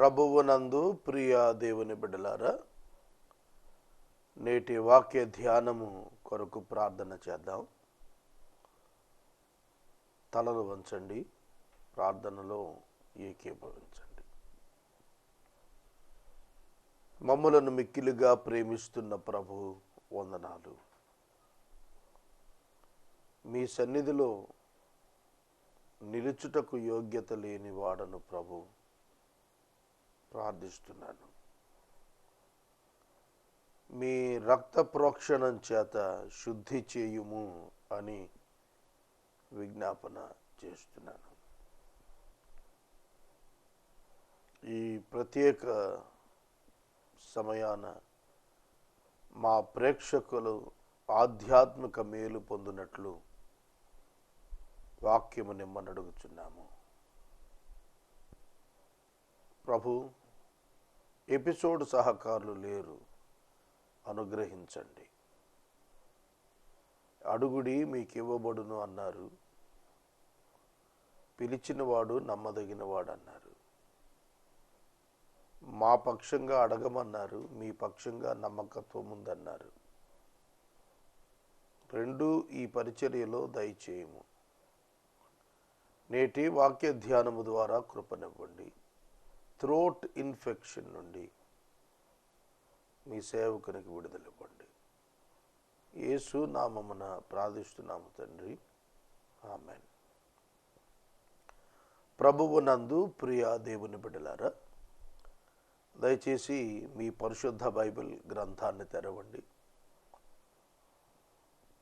ప్రభువునందు ప్రియ దేవుని బిడ్డలారా నేటి వాక్య ధ్యానము కొరకు ప్రార్థన చేద్దాం. తలలు వంచండి ప్రార్థనలో ఏకీభవించండి. మమ్ములను మిక్కిలుగా ప్రేమిస్తున్న ప్రభు వందనాలు. మీ సన్నిధిలో నిలుచుటకు యోగ్యత లేని వాడను ప్రభు. ప్రార్థిస్తున్నాను. మీ రక్త ప్రోక్షణం చేత శుద్ధి చేయుము అని విజ్ఞాపన చేస్తున్నాను. ఈ ప్రత్యేక సమయాన మా ప్రేక్షకులు ఆధ్యాత్మిక మేలు పొందినట్లు వాక్యము నిమ్మనడుగుచున్నాము ప్రభు ఎపిసోడ్ సహకారులు లేరు. అనుగ్రహించండి. అడుగుడి మీకు ఇవ్వబడును అన్నారు. పిలిచినవాడు నమ్మదగినవాడు అన్నారు మా పక్షంగా అడగమన్నారు మీ పక్షంగా నమ్మకత్వం ఉందన్నారు రెండు ఈ పరిచర్యలో దయచేయము. నేటి వాక్య ధ్యానము ద్వారా కృపనివ్వండి. థ్రోట్ ఇన్ఫెక్షన్ నుండి మీ సేవకునికి విడుదలివ్వండి యేసు నామమున ప్రార్థిస్తున్నాము తండ్రి. ఆమెన్. ప్రభువు నందు ప్రియ దేవుని బిడ్డలారా దయచేసి మీ పరిశుద్ధ బైబిల్ గ్రంథాన్ని తెరవండి.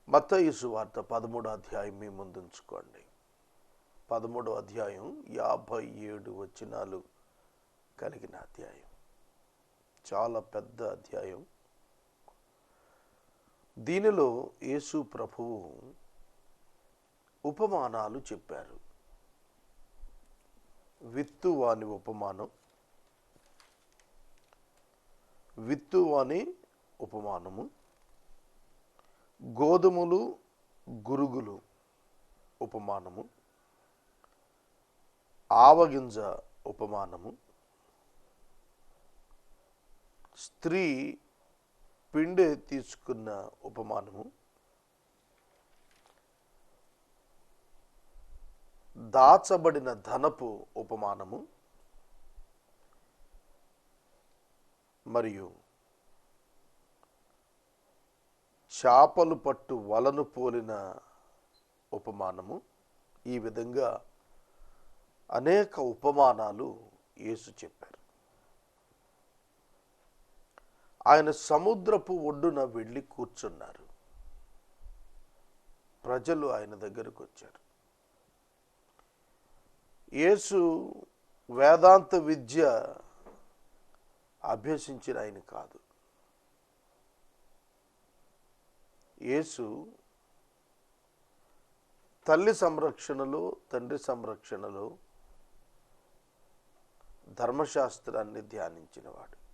మత్తయిసు వార్త పదమూడో అధ్యాయం మీ ముందుంచుకోండి పదమూడో అధ్యాయం యాభై ఏడు వచనాలు. కలిగిన అధ్యాయం. చాలా పెద్ద అధ్యాయం. దీనిలో యేసు ప్రభువు ఉపమానాలు చెప్పారు. విత్తువాని ఉపమానం. విత్తువాని ఉపమానము. గోధుమలు గురుగులు ఉపమానము. ఆవగింజ ఉపమానము. స్త్రీ పిండి తీసుకున్న ఉపమానము. దాచబడిన ధనపు ఉపమానము. మరియు చేపలు పట్టు వలను పోలిన ఉపమానము. ఈ విధంగా అనేక ఉపమానాలు యేసు చెప్పారు. ఆయన సముద్రపు ఒడ్డున వెళ్ళి కూర్చున్నారు. ప్రజలు ఆయన దగ్గరకు వచ్చారు. యేసు వేదాంత విద్య అభ్యసించిన ఆయన కాదు. యేసు తల్లి సంరక్షణలో తండ్రి సంరక్షణలో ధర్మశాస్త్రాన్ని ధ్యానించినవాడు.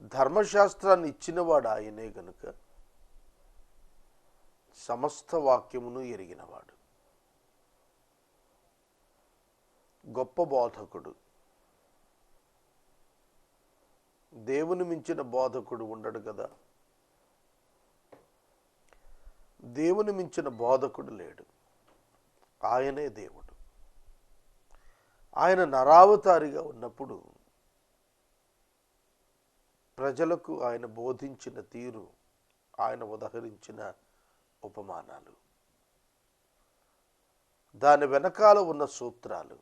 ధర్మశాస్త్రాన్ని ఇచ్చినవాడు ఆయనే గనుక సమస్త వాక్యమును ఎరిగినవాడు. గొప్ప బోధకుడు. దేవుని మించిన బోధకుడు ఉండడు కదా. దేవుని మించిన బోధకుడు లేడు. ఆయనే దేవుడు. ఆయన నరావతారిగా ఉన్నప్పుడు ప్రజలకు ఆయన బోధించిన తీరు ఆయన ఉదహరించిన ఉపమానాలు. దాని వెనకాల ఉన్న సూత్రాలు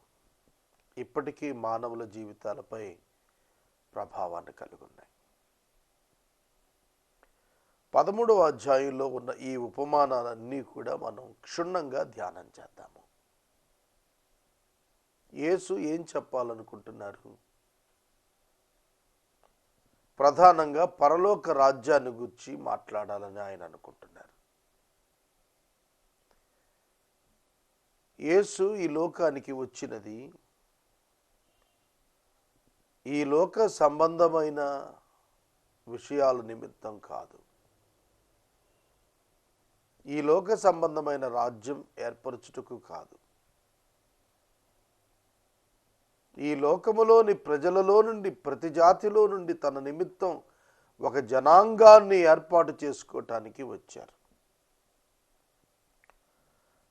ఇప్పటికీ మానవుల జీవితాలపై ప్రభావాన్ని కలుగున్నాయి. పదమూడవ అధ్యాయంలో ఉన్న ఈ ఉపమానాలన్నీ కూడా మనం క్షుణ్ణంగా ధ్యానం చేద్దాము. యేసు ఏం చెప్పాలనుకుంటున్నారు? ప్రధానంగా పరలోక రాజ్యాన్ని గురించి మాట్లాడాలని ఆయన అనుకుంటున్నారు. యేసు ఈ లోకానికి వచ్చినది ఈ లోక సంబంధమైన విషయాల నిమిత్తం కాదు. ఈ లోక సంబంధమైన రాజ్యం ఏర్పరచుటకు కాదు. ఈ లోకములోని ప్రజలలో నుండి ప్రతి జాతిలో నుండి తన నిమిత్తం ఒక జనాంగాన్ని ఏర్పాటు చేసుకోవటానికి వచ్చారు.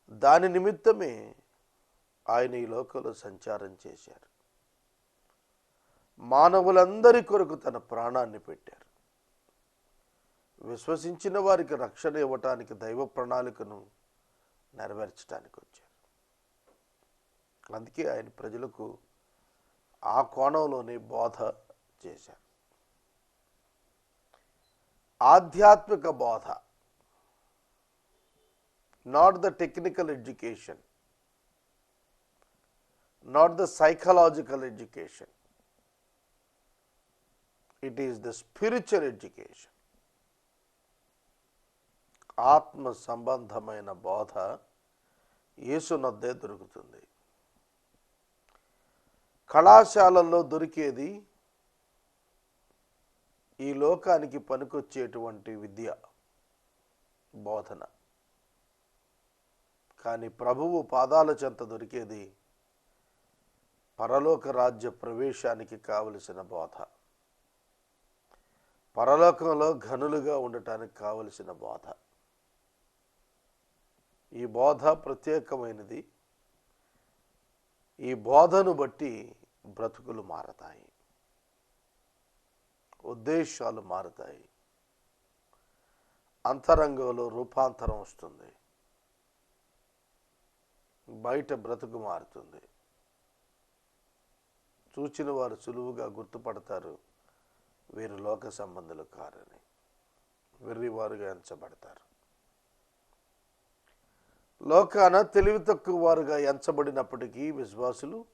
దాని నిమిత్తమే ఆయన ఈ లోకంలో సంచారం చేశారు. మానవులందరి కొరకు తన ప్రాణాన్ని పెట్టారు. విశ్వసించిన వారికి రక్షణ ఇవ్వటానికి దైవ ప్రణాళికను నెరవేర్చడానికి వచ్చారు. అందుకే ఆయన ప్రజలకు ఆ కోణంలోనే బోధ చేశారు. ఆధ్యాత్మిక బోధ not the technical education not the psychological education it is the spiritual education ఆత్మ సంబంధమైన బోధ యేసునద్దే దొరుకుతుంది. కళాశాలల్లో దొరికేది ఈ లోకానికి పనికొచ్చేటువంటి విద్య బోధన. కానీ ప్రభువు పాదాల చెంత దొరికేది పరలోక రాజ్య ప్రవేశానికి కావలసిన బోధ. పరలోకంలో ఘనులుగా ఉండటానికి కావలసిన బోధ. ఈ బోధ ప్రత్యేకమైనది. ఈ బోధను బట్టి బ్రతుకులు మారతాయి. ఉద్దేశాలు మారతాయి. అంతరంగంలో రూపాంతరం వస్తుంది. బయట బ్రతుకు మారుతుంది. చూచిన వారు సులువుగా గుర్తుపడతారు. వీరు లోక సంబంధులు కారని. వెర్రివారుగా ఎంచబడతారు. లోకాన తెలివి తక్కువ వారుగా ఎంచబడినప్పటికీ విశ్వాసులు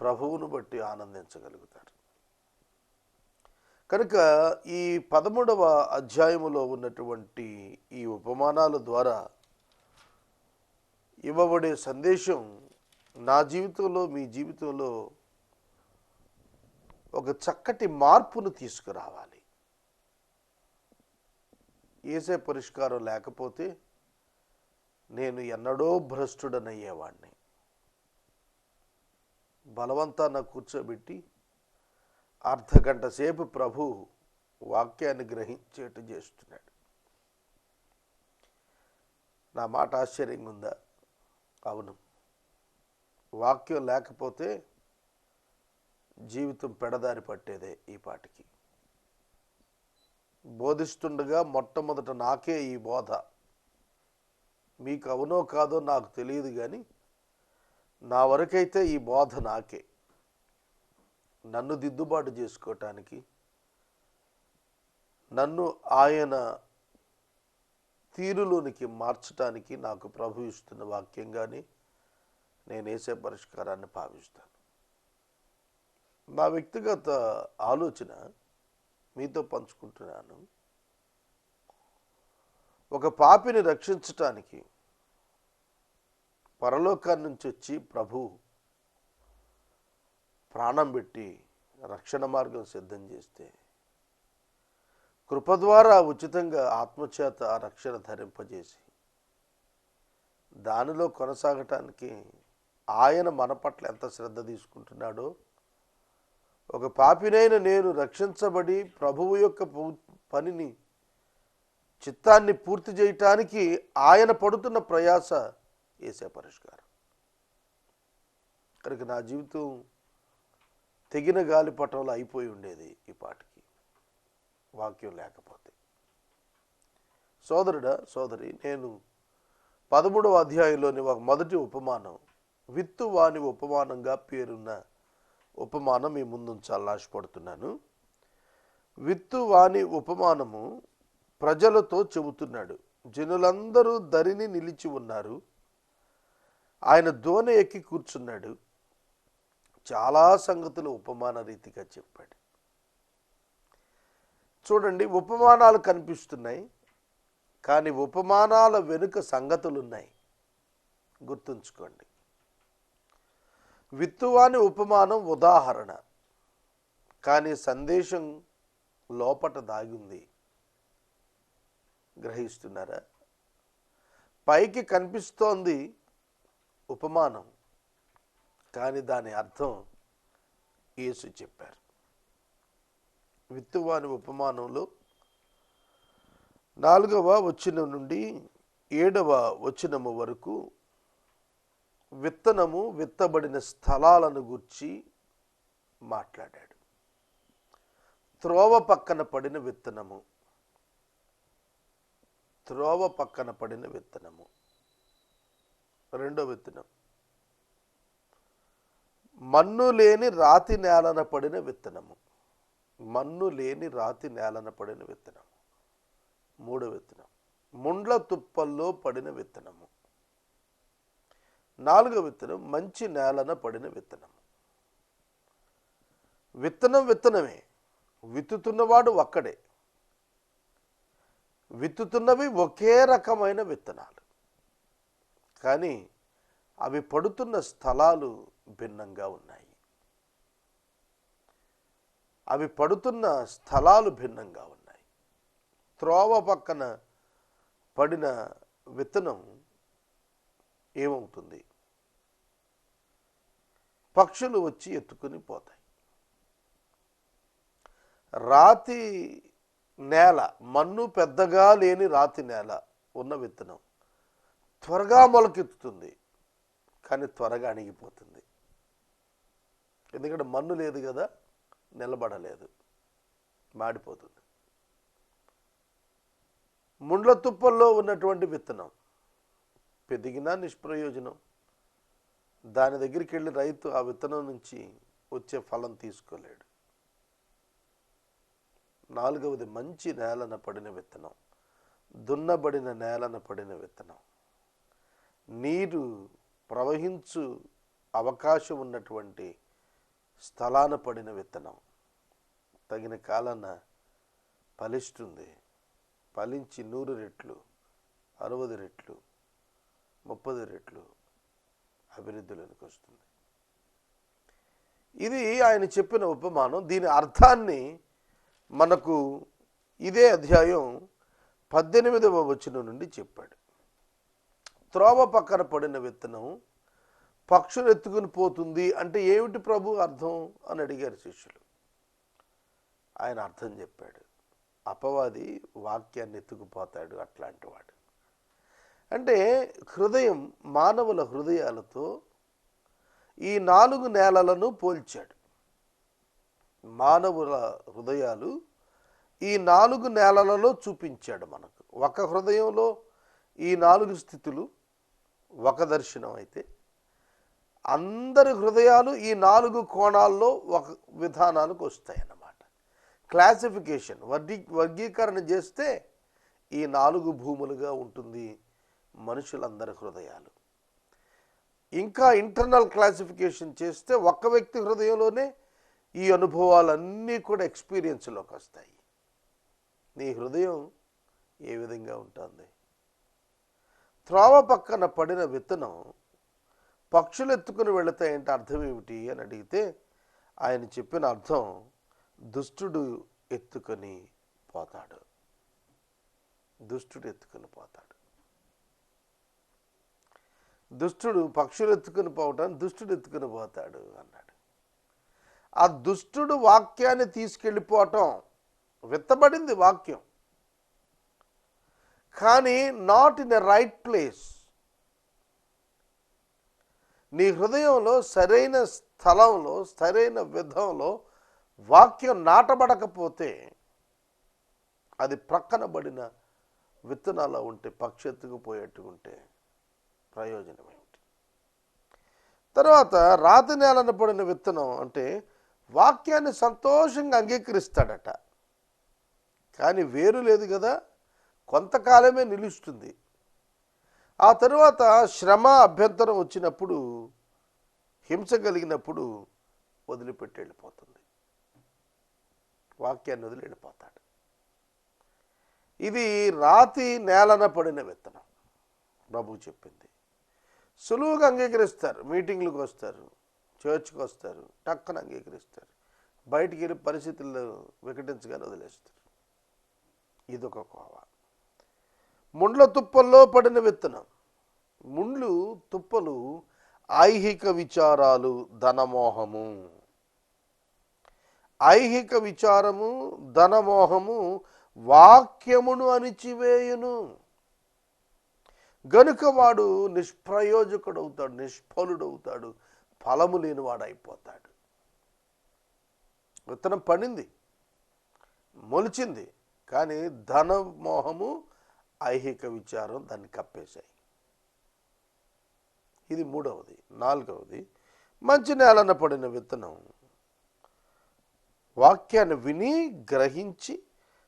ప్రభువును బట్టి ఆనందించగలుగుతారు. కనుక ఈ పదమూడవ అధ్యాయములో ఉన్నటువంటి ఈ ఉపమానాల ద్వారా ఇవ్వబడే సందేశం నా జీవితంలో మీ జీవితంలో ఒక చక్కటి మార్పును తీసుకురావాలి. ఏసే పరిష్కారం లేకపోతే నేను ఎన్నడో భ్రష్టుడనయ్యేవాడిని బలవంతాన కూర్చోబెట్టి అర్ధగంట సేపు ప్రభు వాక్యాన్ని గ్రహించేట చేస్తున్నాడు. నా మాట ఆశ్చర్యంగా ఉందా అవును. వాక్యం లేకపోతే జీవితం పెడదారి పట్టేదే ఈ పాటికి. బోధిస్తుండగా మొట్టమొదట నాకే ఈ బోధ. మీకు అవునో కాదో నాకు తెలియదు కానీ నా వరకైతే ఈ బోధ నాకే. నన్ను దిద్దుబాటు చేసుకోవటానికి నన్ను ఆయన తీరులోనికి మార్చటానికి నాకు ప్రభు ఇస్తున్న వాక్యంగానే నేను వేసే పరిష్కారాన్ని భావిస్తాను. నా వ్యక్తిగత ఆలోచన మీతో పంచుకుంటున్నాను. ఒక పాపిని రక్షించటానికి పరలోకాన్ని నుంచి వచ్చి ప్రభు ప్రాణం పెట్టి రక్షణ మార్గం సిద్ధం చేస్తే కృప ద్వారా ఉచితంగా ఆత్మచేత ఆ రక్షణ ధరింపజేసి దానిలో కొనసాగటానికి ఆయన మన పట్ల ఎంత శ్రద్ధ తీసుకుంటున్నాడో ఒక పాపినైన నేను రక్షించబడి ప్రభువు యొక్క పూ- పనిని చిత్తాన్ని పూర్తి చేయటానికి ఆయన పడుతున్న ప్రయాస వేసే పరిష్కారం. కనుక నా జీవితం తెగిన గాలిపటంలో అయిపోయి ఉండేది ఈ పాటికి. వాక్యం లేకపోతే. సోదరుడా సోదరి నేను పదమూడవ అధ్యాయంలోని ఒక మొదటి ఉపమానం విత్తు వాని ఉపమానంగా పేరున్న ఉపమానం మీ ముందుంచాలని ఆశపడుతున్నాను. విత్తు వాని ఉపమానము ప్రజలతో చెబుతున్నాడు. జనులందరూ దరిని నిలిచి ఉన్నారు. ఆయన దోణి ఎక్కి కూర్చున్నాడు. చాలా సంగతులు ఉపమాన రీతిగా చెప్పాడు. చూడండి ఉపమానాలు కనిపిస్తున్నాయి. కానీ ఉపమానాల వెనుక సంగతులు ఉన్నాయి గుర్తుంచుకోండి. విత్తువాని ఉపమానం ఉదాహరణ. కానీ సందేశం లోపట దాగింది. గ్రహిస్తున్నారా? పైకి కనిపిస్తోంది ఉపమానం కానీ దాని అర్థం యేసు చెప్పారు. విత్తువాని ఉపమానంలో నాలుగవ వచనం నుండి ఏడవ వచనము వరకు విత్తనము విత్తబడిన స్థలాలను గుర్చి మాట్లాడాడు. త్రోవ పక్కన పడిన విత్తనము. త్రోవ పక్కన పడిన విత్తనము. రెండో విత్తనం. మన్ను లేని రాతి నేలన పడిన విత్తనము. మన్ను లేని రాతి నేలన పడిన విత్తనము. మూడో విత్తనం. ముండ్ల తుప్పల్లో పడిన విత్తనము. నాలుగో విత్తనం. మంచి నేలన పడిన విత్తనము. విత్తనం విత్తనమే. విత్తుతున్నవాడు ఒక్కడే. విత్తుతున్నవి ఒకే రకమైన విత్తనాలు. కానీ అవి పడుతున్న స్థలాలు భిన్నంగా ఉన్నాయి. అవి పడుతున్న స్థలాలు భిన్నంగా ఉన్నాయి. త్రోవ పక్కన పడిన విత్తనం ఏమవుతుంది? పక్షులు వచ్చి ఎత్తుకుని పోతాయి. రాతి నేల మన్ను పెద్దగా లేని రాతి నేల ఉన్న విత్తనం. త్వరగా మొలకెత్తుతుంది కానీ త్వరగా అణిగిపోతుంది. ఎందుకంటే మన్ను లేదు కదా నిలబడలేదు మాడిపోతుంది. ముండ్ల తుప్పల్లో ఉన్నటువంటి విత్తనం పెదిగినా నిష్ప్రయోజనం. దాని దగ్గరికి వెళ్ళి రైతు ఆ విత్తనం నుంచి వచ్చే ఫలం తీసుకోలేడు. నాలుగవది మంచి నేలన పడిన విత్తనం. దున్నబడిన నేలన పడిన విత్తనం. నీరు ప్రవహించు అవకాశం ఉన్నటువంటి స్థలాన పడిన విత్తనం. తగిన కాలాన ఫలిస్తుంది. ఫలించి నూరు రెట్లు అరవది రెట్లు ముప్పది రెట్లు అభివృద్ధిలోనికి వస్తుంది. ఇది ఆయన చెప్పిన ఉపమానం. దీని అర్థాన్ని మనకు ఇదే అధ్యాయం పద్దెనిమిదవ వచనం నుండి చెప్పాడు. త్రోవ పక్కన పడిన విత్తనం పక్షులు ఎత్తుకుని పోతుంది అంటే ఏమిటి ప్రభు అర్థం అని అడిగారు శిష్యులు. ఆయన అర్థం చెప్పాడు. అపవాది వాక్యాన్ని ఎత్తుకుపోతాడు అట్లాంటి వాడు. అంటే హృదయం మానవుల హృదయాలతో ఈ నాలుగు నేలలను పోల్చాడు. మానవుల హృదయాలు ఈ నాలుగు నేలలలో చూపించాడు మనకు. ఒక హృదయంలో ఈ నాలుగు స్థితులు ఒక దర్శనం అయితే అందరి హృదయాలు ఈ నాలుగు కోణాల్లో ఒక విధానాలకు వస్తాయన్నమాట. క్లాసిఫికేషన్ వర్గీ వర్గీకరణ చేస్తే ఈ నాలుగు భూములుగా ఉంటుంది మనుషులందరి హృదయాలు. ఇంకా ఇంటర్నల్ క్లాసిఫికేషన్ చేస్తే ఒక్క వ్యక్తి హృదయంలోనే ఈ అనుభవాలన్నీ కూడా ఎక్స్పీరియన్స్లోకి వస్తాయి. నీ హృదయం ఏ విధంగా ఉంటుంది? త్రోవ పక్కన పడిన విత్తనం పక్షులు ఎత్తుకుని వెళతాయంటే అర్థం ఏమిటి అని అడిగితే ఆయన చెప్పిన అర్థం దుష్టుడు ఎత్తుకొని పోతాడు. దుష్టుడు ఎత్తుకొని పోతాడు. దుష్టుడు పక్షులు ఎత్తుకుని పోవటం దుష్టుడు ఎత్తుకుని పోతాడు అన్నాడు. ఆ దుష్టుడు వాక్యాన్ని తీసుకెళ్ళిపోవటం విత్తబడింది వాక్యం. కానీ not in a right place నీ హృదయంలో సరైన స్థలంలో సరైన విధంలో వాక్యం నాటబడకపోతే అది ప్రక్కనబడిన విత్తనాలు ఉంటే పక్షెత్తుకుపోయేట్టుకుంటే ప్రయోజనం ఏమిటి తర్వాత రాతి నేలన పడిన విత్తనం అంటే వాక్యాన్ని సంతోషంగా అంగీకరిస్తాడట. కానీ వేరు లేదు కదా కొంతకాలమే నిలుస్తుంది. ఆ తరువాత శ్రమ అభ్యంతరం వచ్చినప్పుడు హింస కలిగినప్పుడు వదిలిపెట్టి వెళ్ళిపోతుంది. వాక్యాన్ని వదిలి వెళ్ళిపోతాడు. ఇది రాతి నేలన పడిన విత్తనం. ప్రభు చెప్పింది. సులువుగా అంగీకరిస్తారు మీటింగ్లకు వస్తారు. చర్చ్కి వస్తారు టక్కన అంగీకరిస్తారు. బయటికి వెళ్ళి పరిస్థితుల్లో వికటించగానే వదిలేస్తారు. ఇదొక కోవ. ముండ్ల తుప్పల్లో పడిన విత్తనం. ముండ్లు తుప్పలు ఐహిక విచారాలు ధనమోహము. ఐహిక విచారము ధనమోహము వాక్యమును అణిచివేయును. గనుక వాడు నిష్ప్రయోజకుడవుతాడు నిష్ఫలుడవుతాడు. ఫలము లేనివాడు అయిపోతాడు విత్తనం పడింది మొలిచింది కానీ ధనమోహము ఐహిక విచారం దాన్ని కప్పేశాయి. ఇది మూడవది నాలుగవది. మంచి నేలన పడిన విత్తనం వాక్యాన్ని విని గ్రహించి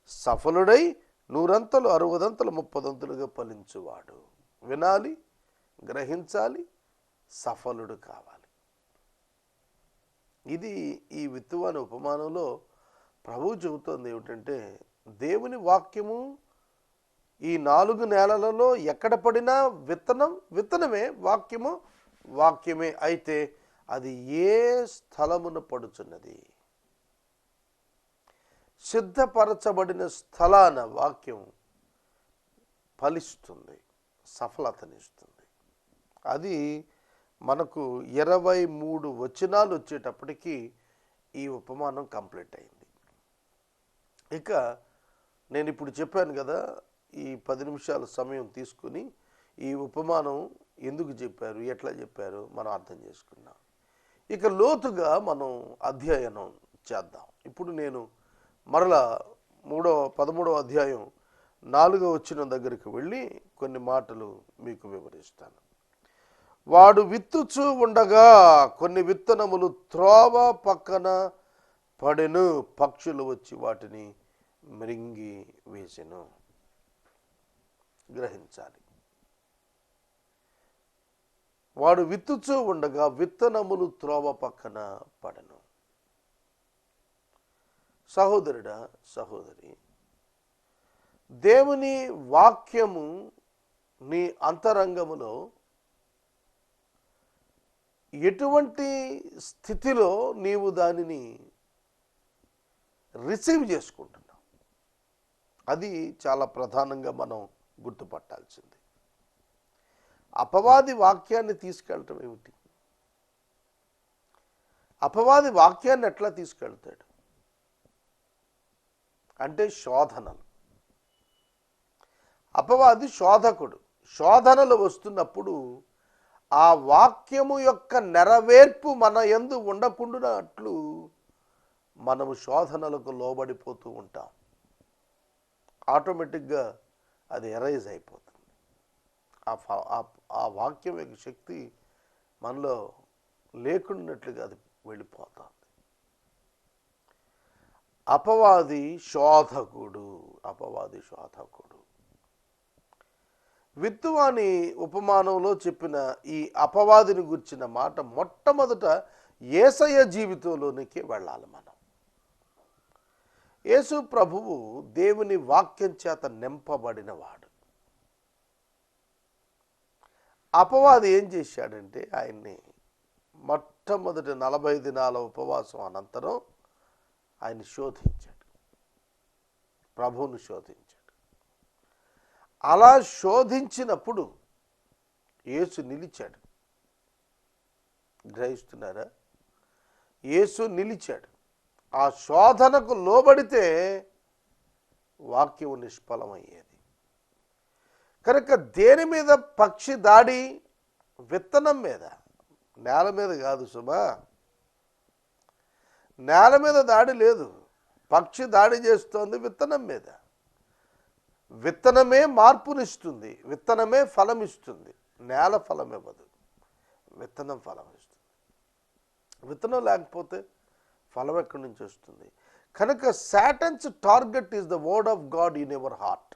సఫలుడై నూరంతలు అరవదంతలు ముప్పదంతలుగా ఫలించువాడు. వినాలి గ్రహించాలి సఫలుడు కావాలి. ఇది ఈ విత్తు అనే ఉపమానంలో ప్రభువు చెబుతోంది ఏమిటంటే దేవుని వాక్యము ఈ నాలుగు నేలలలో ఎక్కడ పడినా విత్తనం విత్తనమే వాక్యము వాక్యమే. అయితే అది ఏ స్థలమున పడుచున్నది? సిద్ధపరచబడిన స్థలాన వాక్యం ఫలిస్తుంది సఫలతనిస్తుంది. అది మనకు ఇరవై మూడు వచనాలు వచ్చేటప్పటికి ఈ ఉపమానం కంప్లీట్ అయింది. ఇక నేను ఇప్పుడు చెప్పాను కదా ఈ పది నిమిషాల సమయం తీసుకుని ఈ ఉపమానం ఎందుకు చెప్పారు ఎట్లా చెప్పారు మనం అర్థం చేసుకున్నాం ఇక లోతుగా మనం అధ్యయనం చేద్దాం. ఇప్పుడు నేను మరలా మూడవ పదమూడవ అధ్యాయం నాలుగవ వచ్చిన దగ్గరికి వెళ్ళి కొన్ని మాటలు మీకు వివరిస్తాను. వాడు విత్తుచూ ఉండగా కొన్ని విత్తనములు త్రోవ పక్కన పడెను. పక్షులు వచ్చి వాటిని మృంగి వేసెను. గ్రహించాలి. వాడు విత్తుచూ ఉండగా విత్తనములు త్రోవ పక్కన పడెను. సహోదరుడా సహోదరి దేవుని వాక్యము నీ అంతరంగములో ఎటువంటి స్థితిలో నీవు దానిని రిసీవ్ చేసుకుంటున్నావు? అది చాలా ప్రధానంగా మనం గుర్తుపట్టాల్సింది. అపవాది వాక్యాన్ని తీసుకెళ్ళటం ఏమిటి? అపవాది వాక్యాన్ని ఎట్లా తీసుకెళ్తాడు? అంటే శోధనలు. అపవాది శోధకుడు. శోధనలు వస్తున్నప్పుడు ఆ వాక్యము యొక్క నెరవేర్పు మన ఎందు ఉండకుండాట్లు మనము శోధనలకు లోబడిపోతూ ఉంటాం. ఆటోమేటిక్గా అది ఎరైజ్ అయిపోతుంది. ఆ ఫ- ఆ- ఆ వాక్యం యొక్క శక్తి మనలో లేకున్నట్లుగా అది వెళ్ళిపోతుంది. అపవాది శోధకుడు అపవాది శోధకుడు. విత్తువాని ఉపమానంలో చెప్పిన ఈ అపవాదిని గుర్చిన మాట మొట్టమొదట ఏసయ్య జీవితంలోనికి వెళ్ళాలి మనం. యేసు ప్రభువు దేవుని వాక్యం చేత నింపబడినవాడు. అపవాది ఏం చేశాడంటే ఆయన్ని మొట్టమొదటి నలభై దినాల ఉపవాసం అనంతరం ఆయన శోధించాడు. ప్రభువును శోధించాడు. అలా శోధించినప్పుడు యేసు నిలిచాడు. గ్రహిస్తున్నారా? యేసు నిలిచాడు. ఆ శోధనకు లోబడితే వాక్యం నిష్ఫలమయ్యేది. కనుక దేని మీద పక్షి దాడి? విత్తనం మీద. నేల మీద కాదు సుమా. నేల మీద దాడి లేదు. పక్షి దాడి చేస్తోంది విత్తనం మీద. విత్తనమే మార్పునిస్తుంది విత్తనమే ఫలం ఇస్తుంది నేల ఫలం ఇవ్వదు విత్తనం ఫలం ఇస్తుంది విత్తనం లేకపోతే ఫలం ఎక్కడి నుంచి వస్తుంది? కనుక Satan's target is the word of God in ever heart.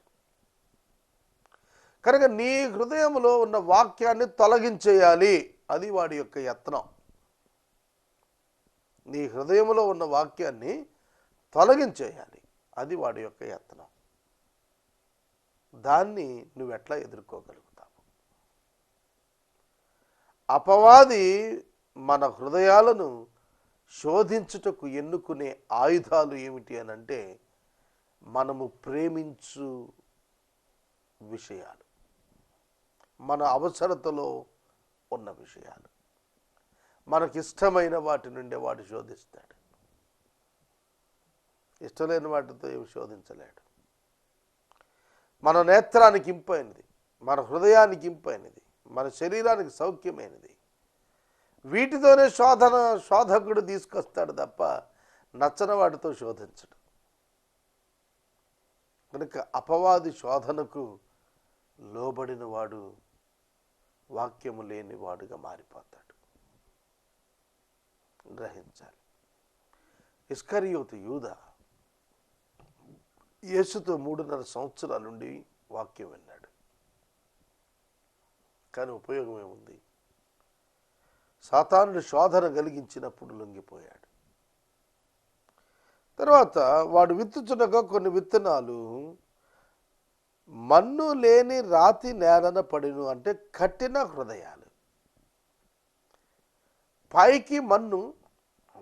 కనుక నీ హృదయంలో ఉన్న వాక్యాన్ని తొలగించేయాలి. అది వాడి యొక్క యత్నం. నీ హృదయంలో ఉన్న వాక్యాన్ని తొలగించేయాలి. అది వాడి యొక్క యత్నం. దాన్ని నువ్వు ఎట్లా ఎదుర్కోగలుగుతావు? అపవాది మన హృదయాలను శోధించుటకు ఎన్నుకునే ఆయుధాలు ఏమిటి అని అంటే మనము ప్రేమించు విషయాలు. మన అవసరతలో ఉన్న విషయాలు. మనకిష్టమైన వాటి నుండి వాడు శోధిస్తాడు. ఇష్టలేని వాటితో ఏమి శోధించలేడు. మన నేత్రానికి ఇంపైనది మన హృదయానికి ఇంపైనది మన శరీరానికి సౌఖ్యమైనది. వీటితోనే శోధన శోధకుడు తీసుకొస్తాడు తప్ప నచ్చని వాటితో శోధించడు. కనుక అపవాది శోధనకు లోబడిన వాడు వాక్యము లేని వాడుగా మారిపోతాడు. గ్రహించాలి. ఇస్కరియోతు యూద యేసుతో మూడున్నర సంవత్సరాల నుండి వాక్యం విన్నాడు. కానీ ఉపయోగం ఏముంది? సాతానుడు శోధన కలిగించినప్పుడు లొంగిపోయాడు. తర్వాత వాడు విత్తుచునగా కొన్ని విత్తనాలు మన్ను లేని రాతి నేలన పడిను అంటే కట్టిన హృదయాలు. పైకి మన్ను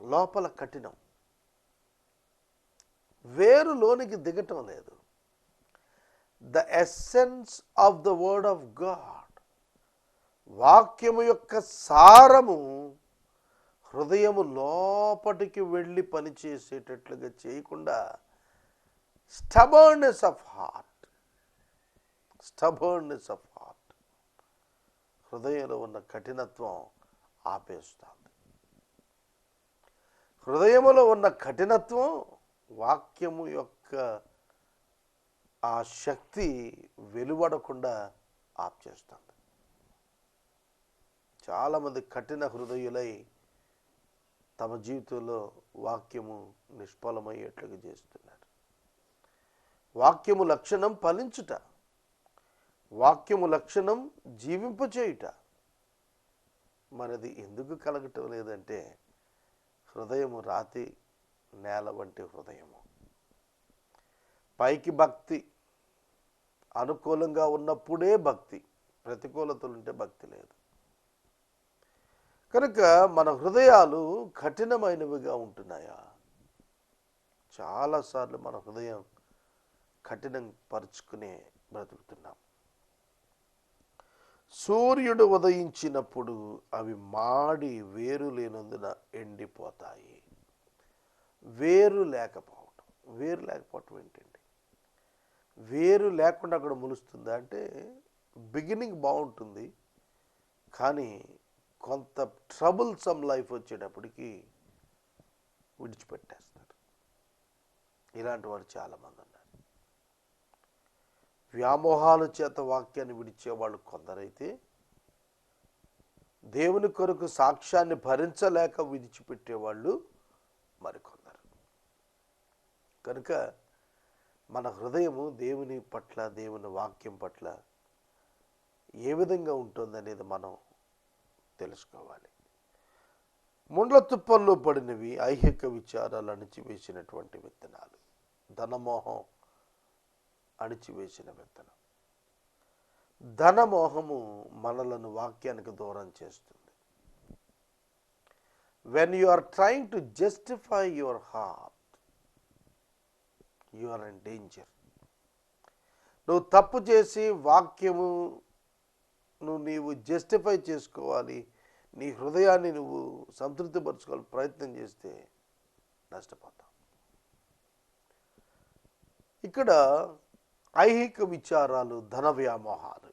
లోపల కఠినం వేరు లోనికి దిగటం లేదు. The essence of the word of God వాక్యము యొక్క సారము హృదయము లోపటికి వెళ్ళి పనిచేసేటట్లుగా చేయకుండా stubbornness of heart stubbornness of heart హృదయంలో ఉన్న కఠినత్వం ఆపేస్తుంది. హృదయములో ఉన్న కఠినత్వం వాక్యము యొక్క ఆ శక్తి వెలువడకుండా ఆప్ చేస్తుంది. చాలామంది కఠిన హృదయులై తమ జీవితంలో వాక్యము నిష్ఫలమయ్యేట్లుగా చేస్తున్నారు. వాక్యము లక్షణం ఫలించుట వాక్యము లక్షణం జీవింపచేయుట. మనది ఎందుకు కలగటం లేదంటే హృదయము రాతి నేల వంటి హృదయము. పైకి భక్తి అనుకూలంగా ఉన్నప్పుడే భక్తి. ప్రతికూలతలుంటే భక్తి లేదు. కనుక మన హృదయాలు కఠినమైనవిగా ఉంటున్నాయా? చాలాసార్లు మన హృదయం కఠినం పరుచుకునే బ్రతుకుతున్నాం. సూర్యుడు ఉదయించినప్పుడు అవి మాడి వేరు లేనందున ఎండిపోతాయి. వేరు లేకపోవటం. వేరు లేకపోవటం ఏంటండి? వేరు లేకుండా అక్కడ ములుస్తుందా అంటే బిగినింగ్ బాగుంటుంది. కానీ కొంత ట్రబుల్సమ్ లైఫ్ వచ్చేటప్పటికి విడిచిపెట్టేస్తారు. ఇలాంటి వారు చాలామంది ఉన్నారు. వ్యామోహాల చేత వాక్యాన్ని విడిచేవాళ్ళు కొందరైతే దేవుని కొరకు సాక్ష్యాన్ని భరించలేక విడిచిపెట్టేవాళ్ళు మరికొందరు. కనుక మన హృదయము దేవుని పట్ల దేవుని వాక్యం పట్ల ఏ విధంగా ఉంటుందనేది మనం తెలుసుకోవాలి. ముండ్ల తుప్పల్లో పడినవి ఐహిక విచారాలు అణిచివేసినటువంటి విత్తనాలు. ధనమోహం అణిచివేసిన విత్తనం. ధనమోహము మనలను వాక్యానికి దూరం చేస్తుంది. When you are trying to justify your heart you are in danger నువ్వు తప్పు చేసి వాక్యము నువ్వు నీవు జస్టిఫై చేసుకోవాలి. నీ హృదయాన్ని నువ్వు సంతృప్తిపరచుకోవాలి ప్రయత్నం చేస్తే నష్టపోతావు. ఇక్కడ ఐహిక విచారాలు ధన వ్యామోహాలు.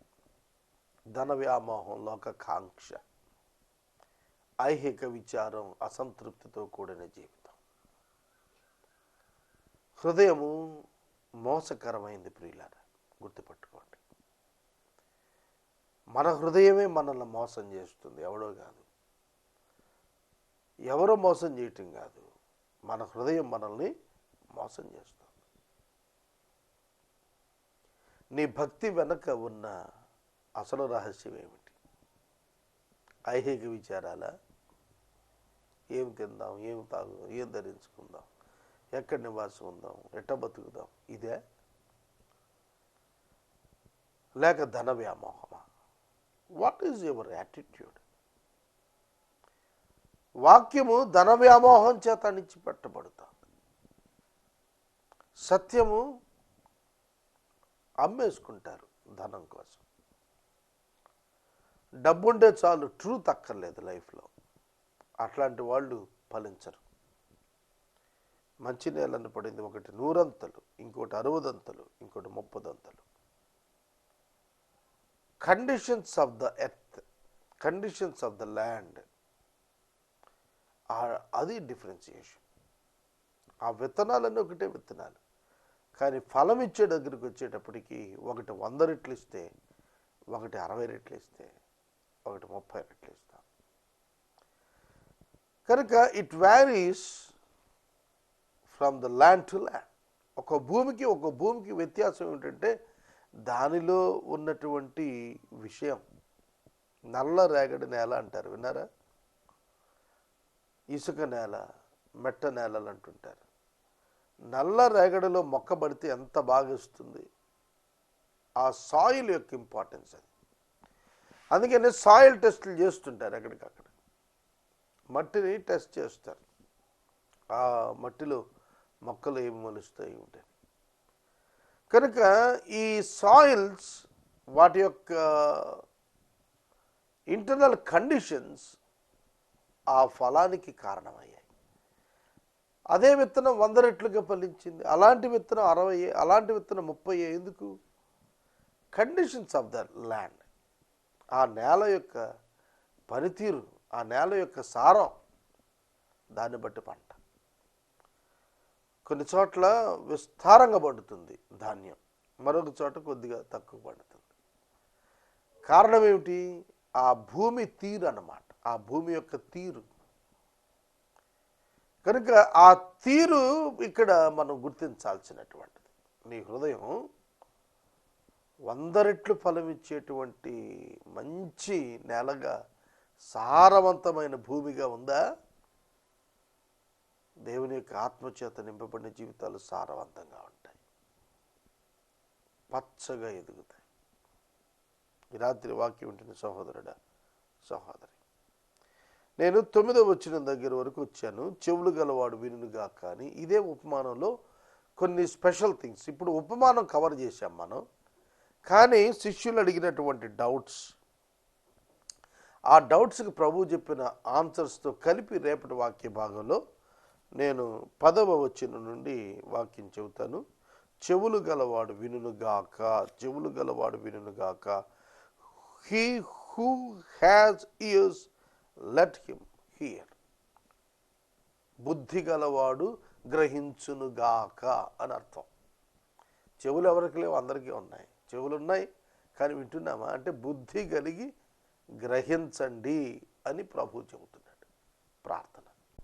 ధన వ్యామోహం లోక కాంక్ష ఐహిక విచారం అసంతృప్తితో కూడిన జీవితం. హృదయము మోసకరమైంది ప్రియులారా గుర్తుపట్టుకోండి. మన హృదయమే మనల్ని మోసం చేస్తుంది ఎవడో కాదు. ఎవరో మోసం చేయటం కాదు మన హృదయం మనల్ని మోసం చేస్తుంది. నీ భక్తి వెనక ఉన్న అసలు రహస్యం ఏమిటి? ఐహిక విచారాల ఏం తిందాం ఏం తాగుదాం ఏం ధరించుకుందాం? ఎక్కడ నివాసం ఉందాం ఎట్ట బతుకుదాం ఇదే. లేక ధన వ్యామోహమా? వాట్ ఈజ్ యువర్ యాటిట్యూడ్ వాక్యము ధన వ్యామోహం చేత అణిచిపెట్టబడుతుంది. సత్యము అమ్మేసుకుంటారు ధనం కోసం. డబ్బుంటే చాలు ట్రూత్ అక్కర్లేదు లైఫ్లో. అట్లాంటి వాళ్ళు ఫలించరు. మంచి నేలను పడింది ఒకటి నూరంతలు ఇంకోటి అరవదంతలు ఇంకోటి ముప్పదంతలు. Conditions of the earth conditions of the land అది డిఫరెన్సియేషన్ ఆ విత్తనాలన్నీ ఒకటే విత్తనాలు. కానీ ఫలం ఇచ్చే దగ్గరికి వచ్చేటప్పటికి ఒకటి వంద రెట్లు ఇస్తే ఒకటి అరవై రెట్లు ఇస్తే ఒకటి ముప్పై రెట్లు ఇస్తాం. కనుక it varies from the land to land. ఒక భూమికి ఒక భూమికి వ్యత్యాసం ఏమిటంటే దానిలో ఉన్నటువంటి విషయం నల్ల రేగడి నేల అంటారు విన్నారా? ఇసుక నేల మెట్ట నేలలు అంటుంటారు. నల్ల రేగడిలో మొక్క పడితే ఎంత బాగా ఇస్తుంది? ఆ సాయిల్ యొక్క ఇంపార్టెన్స్ అది. అందుకని సాయిల్ టెస్టులు చేస్తుంటారు ఎక్కడికక్కడ. మట్టిని టెస్ట్ చేస్తారు. ఆ మట్టిలో మొక్కలు ఏమి మొలుస్తాయి ఉంటాయి కనుక ఈ సాయిల్స్ వాటి యొక్క ఇంటర్నల్ కండిషన్స్ ఆ ఫలానికి కారణమయ్యాయి. అదే విత్తనం వంద రెట్లుగా ఫలించింది అలాంటి విత్తనం అరవై అలాంటి విత్తనం ముప్పై ఎందుకు? కండిషన్స్ ఆఫ్ ద ల్యాండ్ ఆ నేల యొక్క పనితీరు ఆ నేల యొక్క సారం దాన్ని బట్టి పంట. కొన్ని చోట్ల విస్తారంగా పండుతుంది ధాన్యం. మరొక చోట కొద్దిగా తక్కువ పండుతుంది. కారణం ఏమిటి? ఆ భూమి తీరు అన్నమాట. ఆ భూమి యొక్క తీరు. కనుక ఆ తీరు ఇక్కడ మనం గుర్తించాల్సినటువంటిది. నీ హృదయం వందరెట్లు ఫలమిచ్చేటువంటి ఫలం ఇచ్చేటువంటి మంచి నేలగా సారవంతమైన భూమిగా ఉందా? దేవుని యొక్క ఆత్మచేత నింపబడిన జీవితాలు సారవంతంగా ఉంటాయి. పచ్చగా ఎదుగుతాయి. ఈ రాత్రి వాక్యం ఉంటుంది సహోదరుడా సహోదరి నేను తొమ్మిదో వచ్చిన దగ్గర వరకు వచ్చాను. చెవులు గలవాడు వినుగా కానీ ఇదే ఉపమానంలో కొన్ని స్పెషల్ థింగ్స్ ఇప్పుడు ఉపమానం కవర్ చేశాం మనం. కానీ శిష్యులు అడిగినటువంటి డౌట్స్ ఆ డౌట్స్కి ప్రభు చెప్పిన ఆన్సర్స్తో కలిపి రేపటి వాక్య భాగంలో నేను పదవ వచ్చిన నుండి వాక్యం చెబుతాను. చెవులు గలవాడు వినుగాక చెవులు గలవాడు వినుగాక he who has ears let him hear బుద్ధి గలవాడు గ్రహించునుగాక అని అర్థం. చెవులు ఎవరికి లేవు? అందరికీ ఉన్నాయి. చెవులు ఉన్నాయి కానీ వింటున్నామా? అంటే బుద్ధి కలిగి గ్రహించండి అని ప్రభు చెబుతున్నాడు. ప్రార్థన.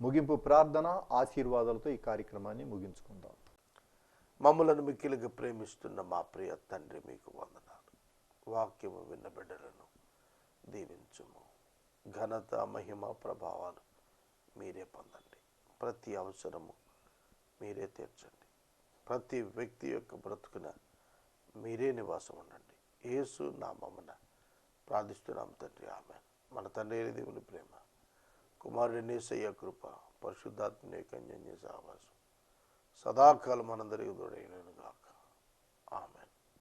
ముగింపు ప్రార్థన ఆశీర్వాదాలతో ఈ కార్యక్రమాన్ని ముగించుకుందాం. మమ్మలను మిక్కిలిగా ప్రేమిస్తున్న మా ప్రియ తండ్రి మీకు వందనాలు. వాక్యము విన్న బిడ్డలను దీవించుము. ఘనత మహిమ ప్రభావాలు మీరే పొందండి. ప్రతి అవసరము మీరే తీర్చండి. ప్రతి వ్యక్తి యొక్క బ్రతుకున మీరే నివాసం ఉండండి. యేసు నామమున ప్రార్థిస్తున్నాం తండ్రి ఆమె మన తండ్రి అయిన దేవుని ప్రేమ. కుమారుడిని సయ్య కృప పరిశుద్ధాత్మని కన్యన్య సావాసం సదాకాలం మనందరి దొడైనను గాక. ఆమె